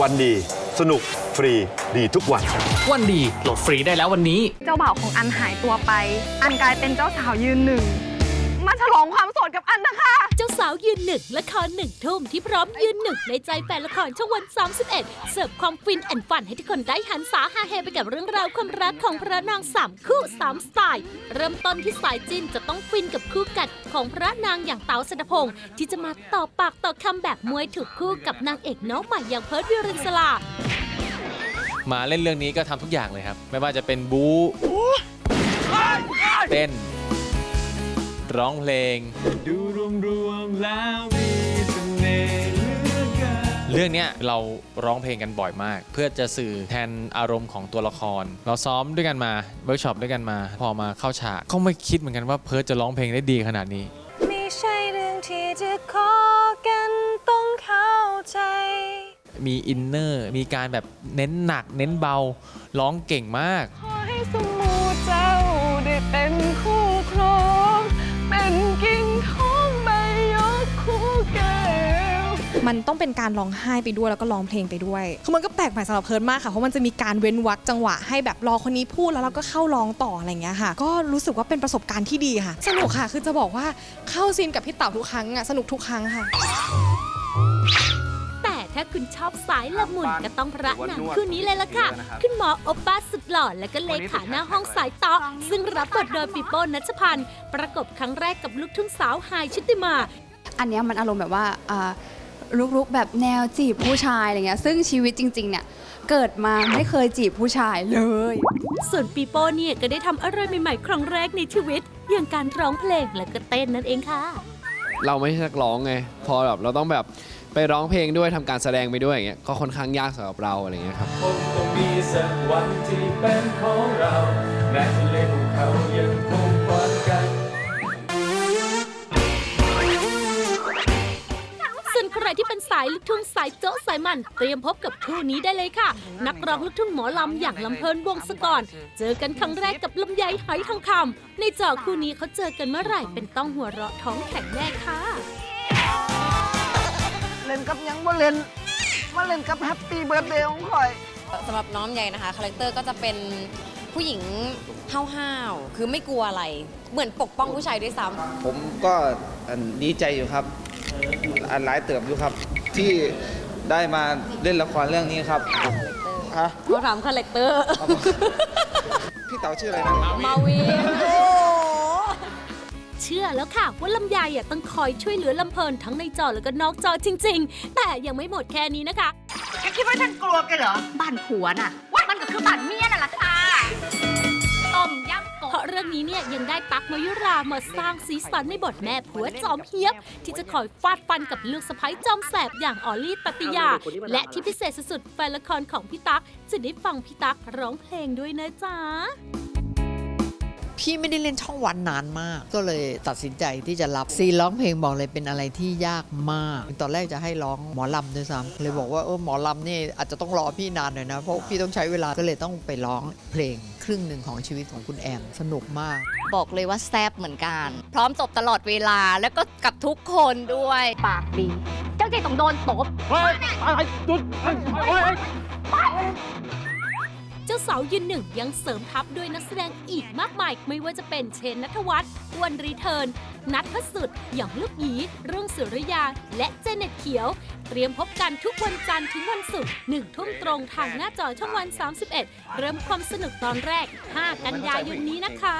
วันดี สนุกฟรีดีทุกวัน วันดีโหลดฟรีได้แล้ววันนี้ เจ้าบ่าวของอันหายตัวไป อันกลายเป็นเจ้าสาวยืนหนึ่งมา ฉลองความโสดกับอันนะคะ เจ้าสาวยืนหนึ่งละครหนึ่งทุ่มที่พร้อมยืนหนึ่งในใจแฟนละครช่องวัน 31 เสิร์ฟความฟินแอนด์ฟันให้ทุกคนได้หันษาฮาเฮไปกับเรื่องราวความรักของพระนางสามคู่สามสไตล์ เริ่มต้นที่สายจินจะต้องฟินกับคู่กัดของพระนางอย่างเต๋าสนพงศ์ที่จะมาต่อปากต่อคำแบบมวยถูกคู่กับนางเอกน้องใหม่อย่างเพิร์ดวิรินสลา มาเล่นเรื่องนี้ก็ทำทุกอย่างเลยครับ ไม่ว่าจะเป็นบู๊เต้น ร้องเพลง ดูรวมๆแล้วมีเสน่ห์เรื่องเนี้ยเราร้องเพลงกันบ่อยมาก เพื่อจะสื่อแทนอารมณ์ของตัวละคร เราซ้อมด้วยกันมาเวิร์กช็อปด้วยกันมา พอมาเข้าฉากก็ไม่คิดเหมือนกันว่าเพิร์ทจะร้องเพลงได้ดีขนาดนี้ ไม่ใช่เรื่องที่จะขอกันต้องเข้าใจ มีอินเนอร์มีการแบบเน้นหนัก เน้นเบาร้องเก่งมาก ขอให้สมู มันต้องเป็นการร้องไห้ไปด้วยแล้วก็ร้องเพลงไปด้วยคือมันก็แปลกใหม่สำหรับเพิร์นมากค่ะเพราะมันจะมีการเว้นวรรคจังหวะให้แบบรอคนนี้พูดแล้วเราก็เข้าร้องต่ออะไรอย่างเงี้ยค่ะ ก็รู้สึกว่าเป็นประสบการณ์ที่ดีค่ะ สนุกค่ะคือจะบอกว่าเข้าซีนกับพี่เต๋าทุกครั้งอะสนุกทุกครั้งค่ะ แต่ถ้าคุณชอบสายละมุนก็ต้องพระนางคู่นี้เลยล่ะค่ะ คุณหมอโอป้าสุดหล่อและก็เลขาหน้าห้องสายต่อซึ่งรับบทโดยปิโป้นัชพันธ์ประกบครั้งแรกกับลูกทุ่งสาวไฮชุติมา อันเนี้ยมันอารมณ์แบบว่าอ่า ลุกๆแบบแนวจีบผู้ชายอะไรเงี้ยซึ่งชีวิตจริง ๆ เนี่ย เกิดมาไม่เคยจีบผู้ชายเลย ส่วนปีโป้เนี่ยก็ได้ทำอะไรใหม่ๆ ครั้งแรกในชีวิต อย่างการร้องเพลงและก็เต้นนั่นเองค่ะ เราไม่ใช่นักร้องไง พอแบบเราต้องแบบไปร้องเพลงด้วยทำการแสดงไปด้วยอย่างเงี้ยก็ค่อนข้างยากสำหรับเราอะไรเงี้ยครับ คงต้องมีสักวันที่เป็นของเราแม้ทะเลภูเขายังคง ใครที่เป็นสายลูกทุ่งสายโจ๊ะสายมัน เตรียมพบกับคู่นี้ได้เลยค่ะ นักร้องลูกทุ่งหมอลำอย่างลำเพลินวงศกร เจอกันครั้งแรกกับลำไยไหทองคำในจอคู่นี้เขาเจอกันเมื่อไหร่เป็นต้องหัวเราะท้องแข็งแน่ค่ะ เล่นกับหยังว่าเล่นว่าเล่นกับแฮปปี้เบิร์ดเดย์ของข่อย สำหรับน้องใหญ่นะคะ คาแรคเตอร์ก็จะเป็นผู้หญิงห้าวๆ คือไม่กลัวอะไร เหมือนปกป้องผู้ชายด้วยซ้ำผมก็อันดีใจอยู่ครับ อันหลายเติบอยู่ครับ ที่ได้มาเล่นละครเรื่องนี้ครับฮะเขาถามคาแรคเตอร์ พี่เต๋าชื่ออะไรนะมาวินเชื่อแล้วค่ะว่าลำไยอะต้องคอยช่วยเหลือลำเพลินทั้งในจอแล้วก็นอกจอจริง ๆ แต่ยังไม่หมดแค่นี้นะคะ แกคิดว่าฉันกลัวแกเหรอ บ้านผัวน่ะ มันก็คือบ้านเมียน่ะล่ะ นี้เนี่ยยังได้ตักมายุรามาสร้างสีสันในบทแม่ผัวจอมเฮียบ ที่จะคอยฟาดฟันกับลูกสะพ้ยจอมแสบอย่างออลลี่ตัตติยา และที่พิเศษสุดๆแฟนละครของพี่ตั๊กจะได้ฟังพี่ตั๊กร้องเพลงด้วยนะจ๊ะ พี่ไม่ได้เล่นช่องวันนานมาก ก็เลยตัดสินใจที่จะรับซีนร้องเพลงบอกเลยเป็นอะไรที่ยากมาก ตอนแรกจะให้ร้องหมอลำด้วยซ้ำเลยบอกว่าเออหมอลำนี่อาจจะต้องรอพี่นานหน่อยนะเพราะพี่ต้องใช้เวลาก็เลยต้องไปร้องเพลงครึ่งหนึ่งของชีวิตของคุณแอมสนุกมาก บอกเลยว่าแซบเหมือนกัน พร้อมตบตลอดเวลาแล้วก็กับทุกคนด้วย ปากดี เจ้าใจต้องโดนตบเจ้ จ้าสาวยืนหนึ่งยังเสริมทัพด้วยนักแสดงอีกมากมาย ไม่ว่าจะเป็นเชนนัทวัฒน์อ้วนรีเทิร์น นัทพสุดหยองลูกหยีรุ่งสุริยา และเจเน็ตเขียว เตรียมพบกันทุกวันจันทร์ถึงวันศุกร์หนึ่งทุ่มตรงทางหน้าจอช่องวัน 31 เริ่มความสนุกตอนแรก 5 กันยายนนี้นะคะ